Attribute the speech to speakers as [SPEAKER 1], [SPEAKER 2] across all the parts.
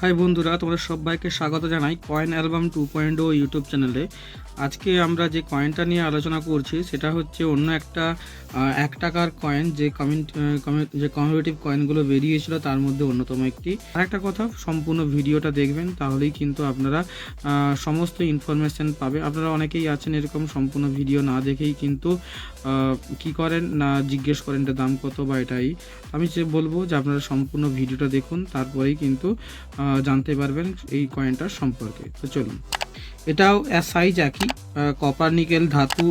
[SPEAKER 1] High বন্ধুরা তোমাদের সবাইকে স্বাগত জানাই coin album two point O YouTube চ্যানেলে আজকে আমরা যে কয়েনটা নিয়ে আলোচনা করছি, সেটা হচ্ছে অন্য একটা এক টাকার কয়েন যে কমিউনিটি যে কমিউনিটিভ কয়েনগুলো বেরিয়েছিল, তার মধ্যে অন্যতম একটি। আরেকটা কথা, সম্পূর্ণ ভিডিওটা দেখবেন, তাহলেই কিন্তু আপনারা সমস্ত ইনফরমেশন পাবে। আপনারা অনেকেই আছেন এরকম সম্পূর্ণ ভিডিও না দেখেই কিন্তু কি করেন না জিজ্ঞেস করেন এটা দাম কত বা এটাই। আমি যে বলব যে আপনারা সম্পূর্ণ ভিডিওটা দেখুন, তারপরেই কিন্তু জানতে পারবেন এই কয়েনটার সম্পর্কে। তো চলুন। এটাও সাইজ একই। কপার নিকেল ধাতু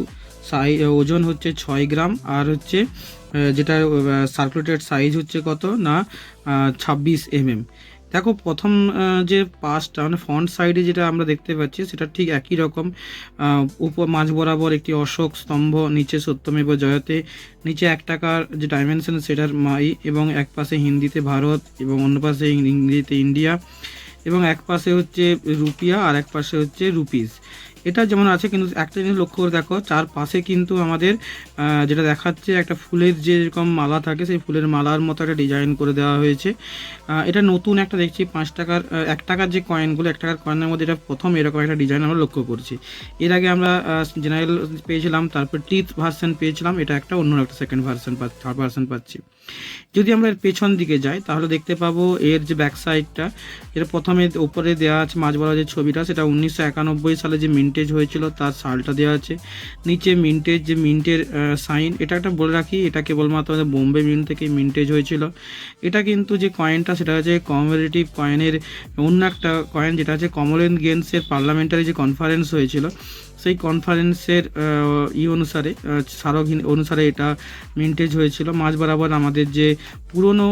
[SPEAKER 1] সাই ওজন হচ্ছে ছয় গ্রাম। আর হচ্ছে যেটা সার্কুলেটেড সাইজ হচ্ছে কত? না ছাব্বিশ এমএম দেখো, প্রথম যে পাশটা মানে ফ্রন্ট সাইডে যেটা আমরা দেখতে পাচ্ছি, সেটা ঠিক একই রকম। উপ মাঝ বরাবর একটি অশোক স্তম্ভ, নিচে সত্যমেব জয়তে, নিচে এক টাকার যে ডাইমেনশন সেটার মাই, এবং এক পাশে হিন্দিতে ভারত, এবং অন্য পাশে ইংরেজিতে ইন্ডিয়া, এবং এক পাশে হচ্ছে রুপিয়া, আর এক পাশে হচ্ছে রুপিস। এটা যেমন আছে, কিন্তু একটা জিনিস লক্ষ্য করে দেখো, চার পাশে কিন্তু আমাদের যেটা দেখাচ্ছে, একটা ফুলের যে এরকম মালা থাকে, সেই ফুলের মালার মতো একটা ডিজাইন করে দেওয়া হয়েছে। এটা নতুন একটা দেখছি, পাঁচ টাকার এক টাকার যে কয়েনগুলো এক টাকার কয়েনের মধ্যে এটা প্রথম এরকম একটা ডিজাইন আমরা লক্ষ্য করছি। এর আগে আমরা জেনারেল পেয়েছিলাম, তারপর টিথ ভার্সন পেয়েছিলাম, এটা একটা অন্য একটা সেকেন্ড ভার্সন থার্ড ভার্সন পাচ্ছি। যদি আমরা এর পেছন দিকে যাই, তাহলে দেখতে পাবো এর যে ব্যাক সাইডটা এর প্রথমে ওপরে দেওয়া আছে, মাঝ বলা যে ছবিটা, সেটা উনিশশো একানব্বই সালে যে মিন্টেজ হয়েছিল, তার সালটা দেওয়া আছে। নিচে মিন্টেজ যে মিন্টের সাইন এটা একটা বলে রাখি, এটা কেবলমাত্র আমাদের বোম্বে মিন্ট থেকে মিন্টেজ হয়েছিল। এটা কিন্তু যে কয়েনটা সেটা হচ্ছে কমিউনিটিভ কয়েনের অন্য একটা কয়েন যেটা হচ্ছে কমনওয়েলথ গেমসের পার্লামেন্টারি যে কনফারেন্স হয়েছিল, সেই কনফারেন্সের ই অনুসারে স্মারক অনুসারে এটা মিন্টেজ হয়েছিল। মাঝ বরাবর আমাদের যে পুরনো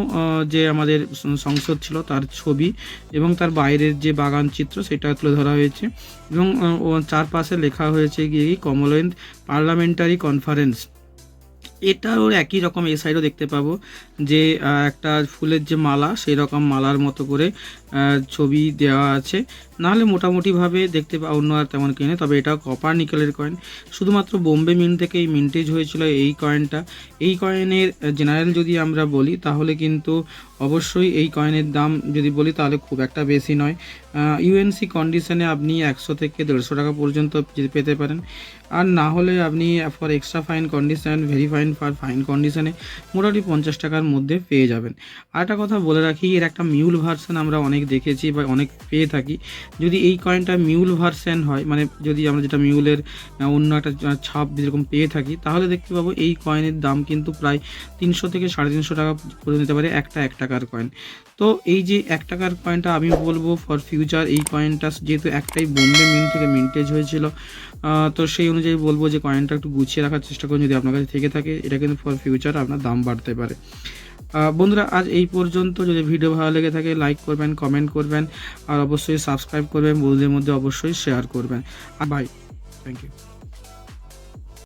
[SPEAKER 1] যে আমাদের সংসদ ছিল, তার ছবি এবং তার বাইরের যে বাগান চিত্র, সেটা তুলে ধরা হয়েছে। এবং চারপাশে লেখা হয়েছে গিয়ে কমনওয়েলথ পার্লামেন্টারি কনফারেন্স এটাও একই রকম এ সাইডও দেখতে পাবো। যে একটা ফুলের যে মালা, সেই রকম মালার মতো করে ছবি দেওয়া আছে। নাহলে মোটামুটিভাবে দেখতে পা, অন্য আর তেমন কিনে তবে এটা কপার নিকেলের কয়েন শুধুমাত্র বোম্বে মিন্ট থেকে এই মিন্টেজ হয়েছিল এই কয়েনটা এই কয়েনের জেনারেল যদি আমরা বলি, তাহলে কিন্তু অবশ্যই এই কয়েনের দাম যদি বলি, তাহলে খুব একটা বেশি নয়। ইউএনসি কন্ডিশনে আপনি একশো থেকে দেড়শো টাকা পর্যন্ত পেতে পারেন। আর না হলে আপনি for extra fine condition very fine for fine কন্ডিশনে মোটামুটি পঞ্চাশ টাকার মধ্যে পেয়ে যাবেন। আর একটা কথা বলে রাখি, এর একটা মিউল ভার্সন আমরা অনেক দেখেছি বা অনেক পেয়ে থাকি। যদি এই কয়েনটা মিউল ভার্সন হয় মানে যদি আমরা যেটা মিউলের অন্য একটা ছাপ যেরকম পেয়ে থাকি, তাহলে দেখতে পাবো এই কয়েনের দাম কিন্তু প্রায় তিনশো থেকে সাড়ে তিনশো টাকা পর্যন্ত নিতে পারে একটা, এক টাকার কয়েন তো এই যে এক টাকার কয়েনটা আমি বলব ফর ফিউচার এই কয়েনটা যেহেতু একটাই বোম্বে মিন্ট থেকে মিন্টেজ হয়েছিল তো সেই অনুযায়ী বলব যে কয়েনটা একটু গুছিয়ে রাখার চেষ্টা করুন যদি আপনার কাছে থেকে থাকে। এটা কিন্তু ফর ফিউচার আপনার দাম বাড়তে পারে। বন্ধুরা, আজ এই পর্যন্ত। যদি ভিডিও ভালো লেগে থাকে লাইক করবেন কমেন্ট করবেন, আর অবশ্যই সাবস্ক্রাইব করবেন, বন্ধুদের মধ্যে অবশ্যই শেয়ার করবেন। Bye thank you